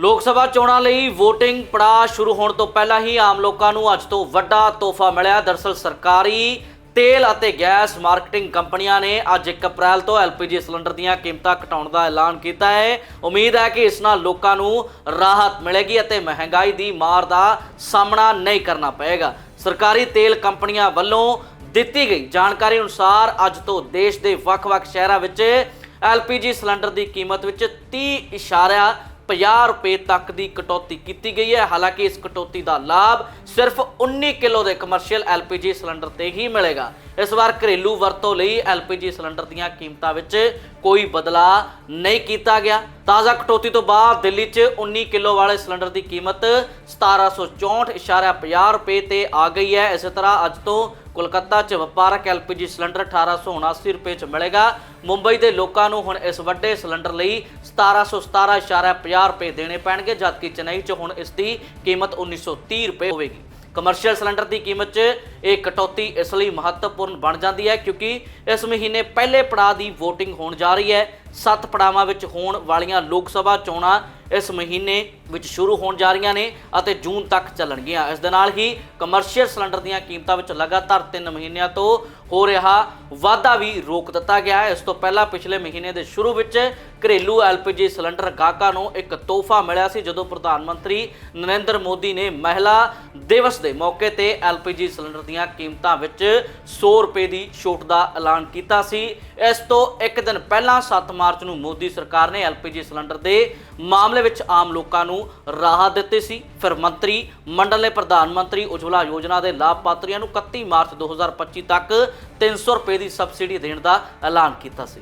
ਲੋਕ ਸਭਾ ਚੋਣਾਂ ਲਈ VOTING ਪੜਾਅ ਸ਼ੁਰੂ ਹੋਣ ਤੋਂ ਪਹਿਲਾਂ ਹੀ ਆਮ ਲੋਕਾਂ ਨੂੰ ਅੱਜ ਤੋਂ ਵੱਡਾ ਤੋਹਫਾ ਮਿਲਿਆ। ਦਰਸਲ ਸਰਕਾਰੀ ਤੇਲ ਅਤੇ ਗੈਸ ਮਾਰਕੀਟਿੰਗ ਕੰਪਨੀਆਂ ਨੇ ਅੱਜ 1 ਅਪ੍ਰੈਲ ਤੋਂ LPG ਸਿਲੰਡਰ ਦੀਆਂ ਕੀਮਤਾਂ ਘਟਾਉਣ ਦਾ ਐਲਾਨ ਕੀਤਾ ਹੈ। ਉਮੀਦ ਹੈ ਕਿ ਇਸ ਨਾਲ ਲੋਕਾਂ ਨੂੰ ਰਾਹਤ ਮਿਲੇਗੀ ਅਤੇ ਮਹਿੰਗਾਈ ਦੀ ਮਾਰ ਦਾ ਸਾਹਮਣਾ ਨਹੀਂ ਕਰਨਾ ਪਏਗਾ। ਸਰਕਾਰੀ ਤੇਲ ਕੰਪਨੀਆਂ ਵੱਲੋਂ ਦਿੱਤੀ ਗਈ ਜਾਣਕਾਰੀ ਅਨੁਸਾਰ ਅੱਜ ਤੋਂ ਦੇਸ਼ ਦੇ ਵੱਖ-ਵੱਖ ਸ਼ਹਿਰਾਂ ਵਿੱਚ LPG ਸਿਲੰਡਰ ਦੀ ਕੀਮਤ ਵਿੱਚ 30 ਇਸ਼ਾਰਿਆ 50 ਰੁਪਏ ਤੱਕ ਦੀ ਕਟੌਤੀ ਕੀਤੀ ਗਈ ਹੈ। ਹਾਲਾਂਕਿ ਇਸ ਕਟੌਤੀ ਦਾ ਲਾਭ ਸਿਰਫ 19 ਕਿਲੋ ਦੇ ਕਮਰਸ਼ੀਅਲ LPG ਸਿਲੰਡਰ ਤੇ ਹੀ ਮਿਲੇਗਾ। ਇਸ ਵਾਰ ਘਰੇਲੂ ਵਰਤੋਂ ਲਈ LPG ਸਿਲੰਡਰ ਦੀਆਂ ਕੀਮਤਾਂ ਵਿੱਚ ਕੋਈ ਬਦਲਾਅ ਨਹੀਂ ਕੀਤਾ ਗਿਆ। ਤਾਜ਼ਾ ਕਟੌਤੀ ਤੋਂ ਬਾਅਦ ਦਿੱਲੀ 'ਚ 19 ਕਿਲੋ ਵਾਲੇ ਸਿਲੰਡਰ ਦੀ ਕੀਮਤ 1764.50 ਰੁਪਏ ਤੇ ਆ ਗਈ ਹੈ। ਇਸੇ ਤਰ੍ਹਾਂ ਅੱਜ ਤੋਂ ਕੋਲਕਾਤਾ 'ਚ ਵਪਾਰਕ LPG ਸਿਲੰਡਰ 1879 ਰੁਪਏ 'ਚ ਮਿਲੇਗਾ। ਮੁੰਬਈ ਦੇ ਲੋਕਾਂ ਨੂੰ ਹੁਣ ਇਸ ਵੱਡੇ ਸਿਲੰਡਰ ਲਈ 1717.50 ਰੁਪਏ ਦੇਣੇ ਪੈਣਗੇ, ਜਦਕਿ ਚੇਨਈ 'ਚ ਹੁਣ ਇਸ ਦੀ ਕੀਮਤ 1930 ਰੁਪਏ ਹੋਵੇਗੀ। ਕਮਰਸ਼ੀਅਲ ਸਿਲੰਡਰ ਦੀ ਕੀਮਤ 'ਚ ਇਹ ਕਟੌਤੀ ਇਸ ਲਈ ਮਹੱਤਵਪੂਰਨ ਬਣ ਜਾਂਦੀ ਹੈ, ਕਿਉਂਕਿ ਇਸ ਮਹੀਨੇ ਪਹਿਲੇ ਪੜਾਅ ਦੀ VOTING ਹੋਣ ਜਾ ਰਹੀ ਹੈ। ਸੱਤ ਪੜਾਵਾਂ ਵਿੱਚ ਹੋਣ ਵਾਲੀਆਂ ਲੋਕ ਸਭਾ ਚੋਣਾਂ ਇਸ ਮਹੀਨੇ ਵਿੱਚ ਸ਼ੁਰੂ ਹੋਣ ਜਾ ਰਹੀਆਂ ਨੇ ਅਤੇ ਜੂਨ ਤੱਕ ਚੱਲਣਗੀਆਂ। ਇਸ ਦੇ ਨਾਲ ਹੀ ਕਮਰਸ਼ੀਅਲ ਸਿਲੰਡਰ ਦੀਆਂ ਕੀਮਤਾਂ ਵਿੱਚ ਲਗਾਤਾਰ 3 ਮਹੀਨਿਆਂ ਤੋਂ ਹੋ ਰਿਹਾ ਵਾਧਾ ਵੀ ਰੋਕ ਦਿੱਤਾ ਗਿਆ ਹੈ। ਇਸ ਤੋਂ ਪਹਿਲਾਂ ਪਿਛਲੇ ਮਹੀਨੇ ਦੇ ਸ਼ੁਰੂ ਵਿੱਚ ਘਰੇਲੂ LPG ਸਿਲੰਡਰ ਗਾਹਕਾਂ ਨੂੰ ਇੱਕ ਤੋਹਫਾ ਮਿਲਿਆ ਸੀ, ਜਦੋਂ ਪ੍ਰਧਾਨ ਮੰਤਰੀ ਨਰਿੰਦਰ ਮੋਦੀ ਨੇ ਮਹਿਲਾ ਦਿਵਸ ਦੇ ਮੌਕੇ ਤੇ LPG ਸਿਲੰਡਰ ਦੀਆਂ ਕੀਮਤਾਂ ਵਿੱਚ 100 ਰੁਪਏ ਦੀ ਛੋਟ ਦਾ ਐਲਾਨ ਕੀਤਾ ਸੀ। ਇਸ ਤੋਂ ਇੱਕ ਦਿਨ ਪਹਿਲਾਂ 7 ਮਾਰਚ ਨੂੰ ਮੋਦੀ ਸਰਕਾਰ ਨੇ LPG ਸਿਲੰਡਰ ਦੇ ਮਾਮਲੇ ਵਿੱਚ ਆਮ ਲੋਕਾਂ ਨੂੰ ਰਾਹਤ ਦਿੱਤੀ ਸੀ। ਫਿਰ ਮੰਤਰੀ ਮੰਡਲ ਨੇ ਪ੍ਰਧਾਨ ਮੰਤਰੀ ਉਜਵਲਾ ਯੋਜਨਾ ਦੇ ਲਾਭਪਾਤਰੀਆਂ ਨੂੰ 31 ਮਾਰਚ 2025 ਤੱਕ 300 ਰੁਪਏ ਦੀ ਸਬਸਿਡੀ ਦੇਣ ਦਾ ਐਲਾਨ ਕੀਤਾ ਸੀ।